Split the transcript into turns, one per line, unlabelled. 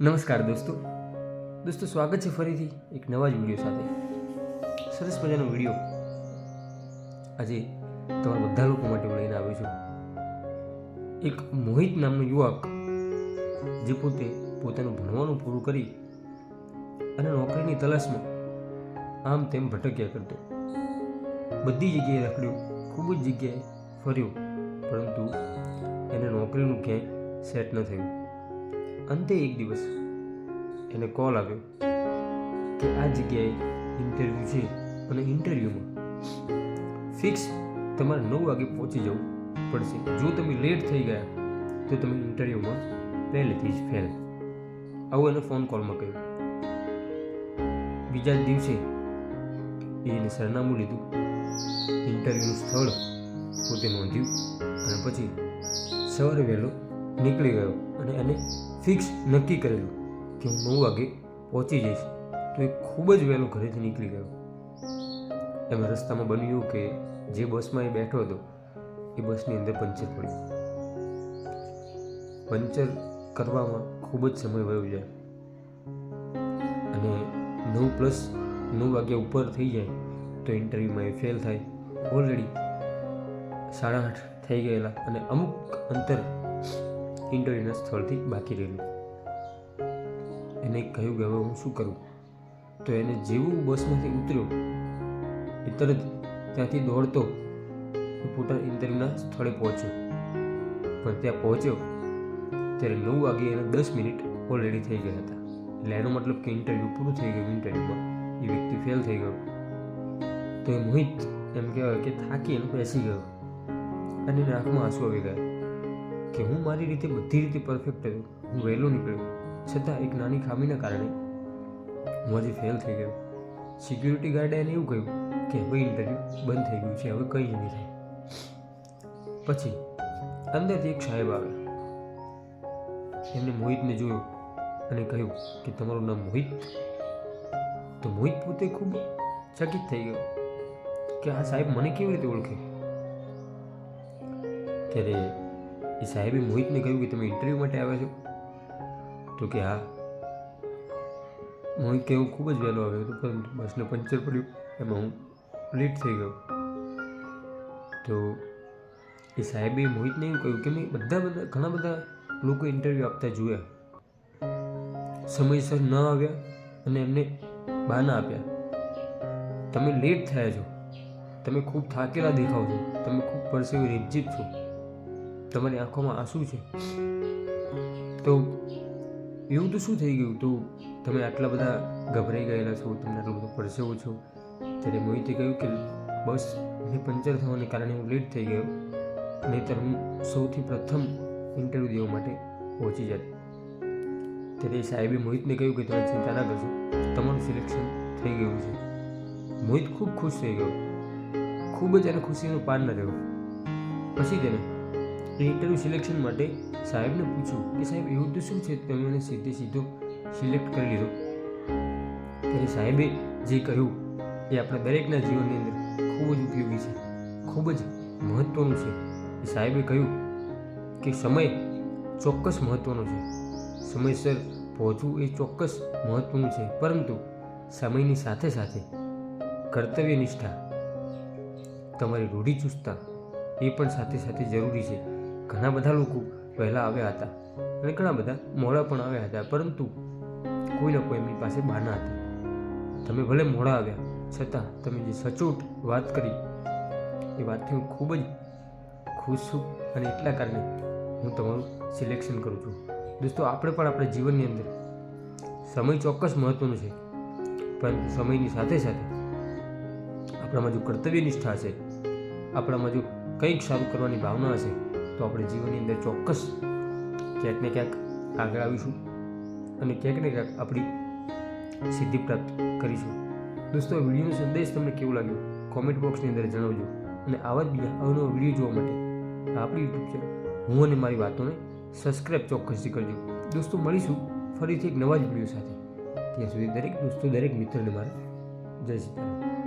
નમસ્કાર દોસ્તો. દોસ્તો, સ્વાગત છે ફરીથી એક નવા જ વીડિયો સાથે. સરસ મજાનો વીડિયો. આજે તમારા બધા લોકો માટે હું લઈને આવ્યો છું. એક મોહિત નામનો યુવક, જે પોતે પોતાનું ભણવાનું પૂરું કરી અને નોકરીની તલાશમાં આમ તેમ ભટક્યા કરતો. બધી જગ્યાએ રખડ્યો, ખૂબ જ જગ્યાએ ફર્યો, પરંતુ એને નોકરીનું ક્યાંય સેટ ન થયું. અંતે એક દિવસ એને કોલ આવ્યો કે આ જગ્યાએ ઇન્ટરવ્યૂ છે અને ઇન્ટરવ્યૂમાં ફિક્સ તમારે નવ વાગે પહોંચી જવું પડશે. જો તમે લેટ થઈ ગયા, તો તમે ઇન્ટરવ્યૂમાં પહેલેથી જ ફેલ આવું એને ફોન કોલમાં કહ્યું. બીજા જ દિવસે એને સરનામું લીધું. ઇન્ટરવ્યૂનું સ્થળ પોતે નોંધ્યું અને પછી સવારે વહેલો નીકળી ગયો અને એને ફિક્સ નક્કી કરેલું કે હું નવ વાગે પહોંચી જઈશ. તો એ ખૂબ જ વહેલો ઘરેથી નીકળી ગયો. એમાં રસ્તામાં બન્યું કે જે બસમાં એ બેઠો હતો, એ બસની અંદર પંચર પડ્યું. પંચર કરવામાં ખૂબ જ સમય વયો જાય. અને નવ પ્લસ નવ વાગ્યા ઉપર થઈ જાય તો ઇન્ટરવ્યૂમાં એ ફેલ થાય. ઓલરેડી સાડા આઠ થઈ ગયેલા અને અમુક અંતર ઇન્ટરવ્યૂના સ્થળથી બાકી રહેલું. એને કહ્યું કે હવે હું શું કરું? તો એને જેવું બસમાંથી ઉતર્યો, એ તરત ત્યાંથી દોડતો પોતાના ઇન્ટરવ્યૂના સ્થળે પહોંચ્યો. પણ ત્યાં પહોંચ્યો ત્યારે નવ વાગે એને દસ મિનિટ ઓલરેડી થઈ ગયા હતા. એટલે એનો મતલબ કે ઇન્ટરવ્યૂ પૂરું થઈ ગયું ઇન્ટરવ્યૂમાં એ વ્યક્તિ ફેલ થઈ ગયો. તો એ મોહિત એમ કહેવાય કે થાકી એમ બેસી ગયો. અને એના આંખમાં આંસુ આવી ગયા. કે હું મારી રીતે બધી રીતે પરફેક્ટ હતો હું વહેલો નીકળ્યો. છતાં એક નાની ખામીના કારણે હું આજે ફેલ થઈ ગયો. સિક્યુરિટી ગાર્ડે એને એવું કહ્યું કે હવે ઇન્ટરવ્યૂ બંધ થઈ ગયું છે. હવે કંઈ જ નહીં થાય. પછી અંદરથી એક સાહેબ આવ્યા. એમને મોહિતને જોયો અને કહ્યું કે, તમારું નામ મોહિત? તો મોહિત પોતે ખૂબ ચકિત થઈ ગયો કે, આ સાહેબ મને કેવી રીતે ઓળખે? ત્યારે એ સાહેબે મોહિતને કહ્યું કે તમે ઇન્ટરવ્યૂ માટે આવ્યા છો? તો કે હા. મોહિત કે, હું ખૂબ જ વહેલો આવ્યો હતો, પરંતુ બસને પંચર પડ્યું, એમાં હું લેટ થઈ ગયો. તો એ સાહેબે મોહિતને એવું કહ્યું કે, મેં બધા બધા, ઘણા બધા લોકો ઇન્ટરવ્યૂ આપતા જોયા. સમયસર ન આવ્યા અને એમને બહાના આપ્યા. તમે લેટ થયા છો. તમે ખૂબ થાકેલા દેખાવ છો. તમે ખૂબ પરસેવી રેપજીત છો. તમારી આંખોમાં આંસુ છે? તો એવું તો શું થઈ ગયું? તો તમે આટલા બધા ગભરાઈ ગયેલા છો, તમને આટલો બધો પરસેવો છો. ત્યારે મોહિતે કહ્યું કે બસ ને પંચર થવાને કારણે હું લેટ થઈ ગયો. નહીંતર હું સૌથી પ્રથમ ઇન્ટરવ્યૂ દેવા માટે પહોંચી જાત. ત્યારે સાહેબે મોહિતને કહ્યું કે તમે ચિંતા ના કરશો, તમારું સિલેક્શન થઈ ગયું છે. મોહિત ખૂબ ખુશ થઈ ગયો. ખૂબ જ એને ખુશીનો પાર ન રહ્યો. પછી તેને ઇન્ટરવ્યૂ સિલેક્શન માટે સાહેબને પૂછ્યું કે સાહેબ, એવું તો શું છે? તમે મને સીધે સીધો સિલેક્ટ કરી લીધો. ત્યારે સાહેબે જે કહ્યું એ આપણા દરેકના જીવનની અંદર ખૂબ જ ઉપયોગી છે, ખૂબ જ મહત્ત્વનું છે. એ સાહેબે કહ્યું કે સમય ચોક્કસ મહત્ત્વનો છે. સમયસર પહોંચવું એ ચોક્કસ મહત્ત્વનું છે, પરંતુ સમયની સાથે સાથે કર્તવ્ય નિષ્ઠા તમારી રૂઢિચુસ્તતા એ પણ સાથે સાથે જરૂરી છે. ઘણા બધા લોકો પહેલાં આવ્યા હતા અને ઘણા બધા મોડા પણ આવ્યા હતા, પરંતુ કોઈને કોઈ એમની પાસે બહાના હતા. તમે ભલે મોડા આવ્યા, છતાં તમે જે સચોટ વાત કરી, એ વાતથી હું ખૂબ જ ખુશ છું અને એટલા કારણે હું તમારું સિલેક્શન કરું છું. દોસ્તો, આપણે પણ આપણા જીવનની અંદર સમય ચોક્કસ મહત્ત્વનો છે, પરંતુ સમયની સાથે સાથે આપણામાં જો કર્તવ્ય નિષ્ઠા હશે, આપણામાં જો કંઈક સારું કરવાની ભાવના હશે તો આપણે જીવનની અંદર ચોક્કસ ક્યાંક ને ક્યાંક આગળ આવીશું અને ક્યાંક ને ક્યાંક આપણી સિદ્ધિ પ્રાપ્ત કરીશું. દોસ્તો વિડીયોનો સંદેશ તમને કેવું લાગ્યો? કોમેન્ટ બોક્સની અંદર જણાવજો અને આવા જ બીજા અવનવો વીડિયો જોવા માટે આપણી યુટ્યુબ ચેનલ હું અને મારી વાતોને સબસ્ક્રાઈબ ચોક્કસથી કરજો. દોસ્તો, મળીશું ફરીથી એક નવા જ વીડિયો સાથે. ત્યાં સુધી દરેક દોસ્તો, દરેક મિત્રને મારા જય સીતારામ